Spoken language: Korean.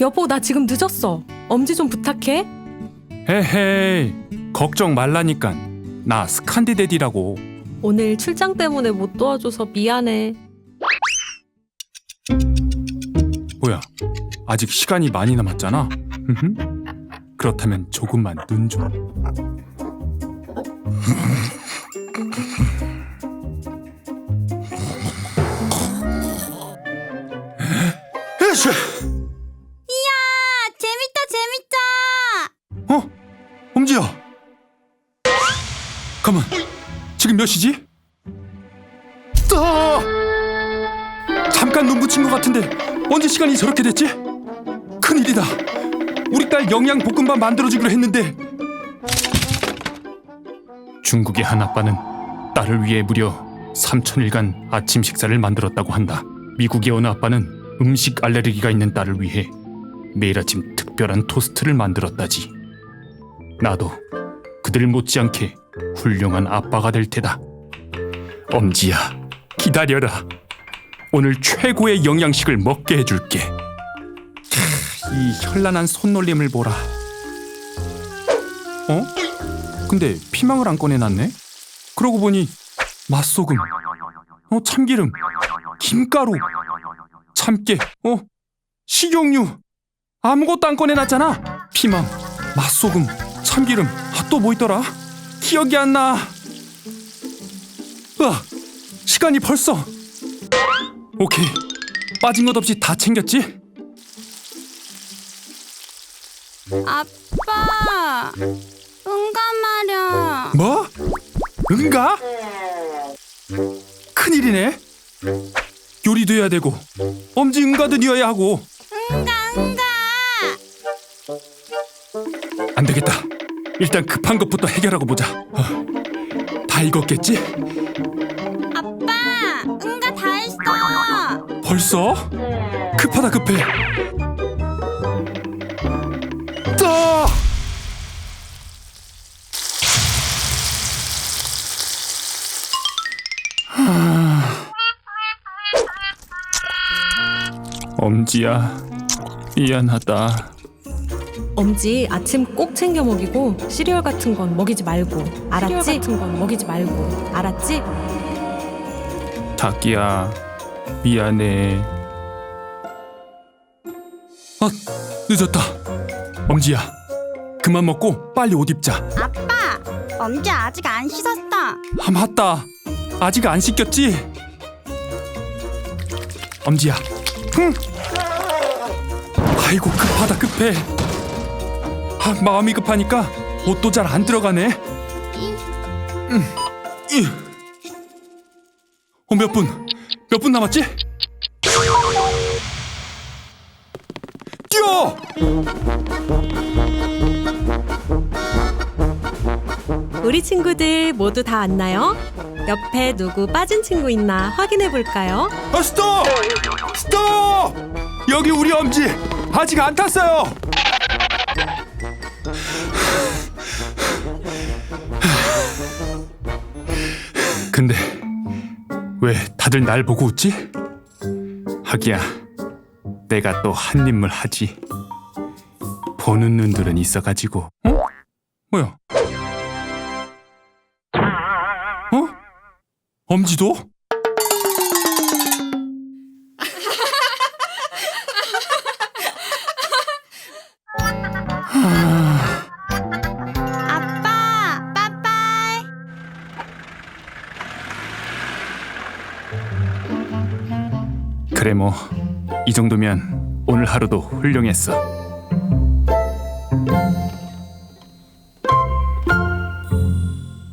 여보, 나 지금 늦었어. 엄지 좀 부탁해. 헤헤이 걱정 말라니까 나 스칸디데디라고 오늘 출장 때문에 못 도와줘서 미안해. 뭐야 아직 시간이 많이 남았잖아. 그렇다면 조금만 눈 좀 아, 재밌다 재밌다 어? 엄지야 가만 지금 몇 시지? 아! 잠깐 눈 붙인 것 같은데 언제 시간이 저렇게 됐지? 큰일이다 우리 딸 영양 볶음밥 만들어주기로 했는데 중국의 한 아빠는 딸을 위해 무려 3천일간 아침 식사를 만들었다고 한다 미국의 어느 아빠는 음식 알레르기가 있는 딸을 위해 매일 아침 특별한 토스트를 만들었다지 나도 그들 못지않게 훌륭한 아빠가 될 테다. 엄지야, 기다려라. 오늘 최고의 영양식을 먹게 해줄게. 캬, 이 현란한 손놀림을 보라. 어? 근데 피망을 안 꺼내놨네? 그러고 보니 맛소금, 어 참기름, 김가루, 참깨, 어 식용유 아무것도 안 꺼내놨잖아. 피망, 맛소금, 참기름, 아, 또 뭐 있더라? 기억이 안 나. 으아, 시간이 벌써. 오케이, 빠진 것 없이 다 챙겼지? 아빠 응가 말야 뭐? 응가? 큰일이네. 요리도 해야 되고, 엄지 응가도 이어야 하고. 응가 응가 안 되겠다. 일단 급한 것부터 해결하고 보자. 어, 다 익었겠지? 아빠 응가 다 했어 벌써? 급하다 급해. 엄지야 미안하다. 엄지 아침 꼭 챙겨 먹이고 시리얼 같은 건 먹이지 말고. 알았지? 시리얼 같은 건 먹이지 말고. 알았지? 자기야 미안해. 아 늦었다. 엄지야 그만 먹고 빨리 옷 입자. 아빠 엄지 아직 안 씻었어 아 맞다 아직 안 씻겼지? 엄지야 흥 아이고 급하다 급해 아, 마음이 급하니까 옷도 잘 안 들어가네 음, 이. 어, 몇 분? 몇 분 남았지? 뛰어! 우리 친구들 모두 다 왔나요? 옆에 누구 빠진 친구 있나 확인해 볼까요? 아, 스톱! 스톱! 여기 우리 엄지 아직 안 탔어요. 근데 왜 다들 날 보고 웃지? 하기야, 내가 또 한 입을 하지. 보는 눈들은 있어가지고. 어? 뭐야? 어? 엄지도? 그래 뭐 이 정도면 오늘 하루도 훌륭했어.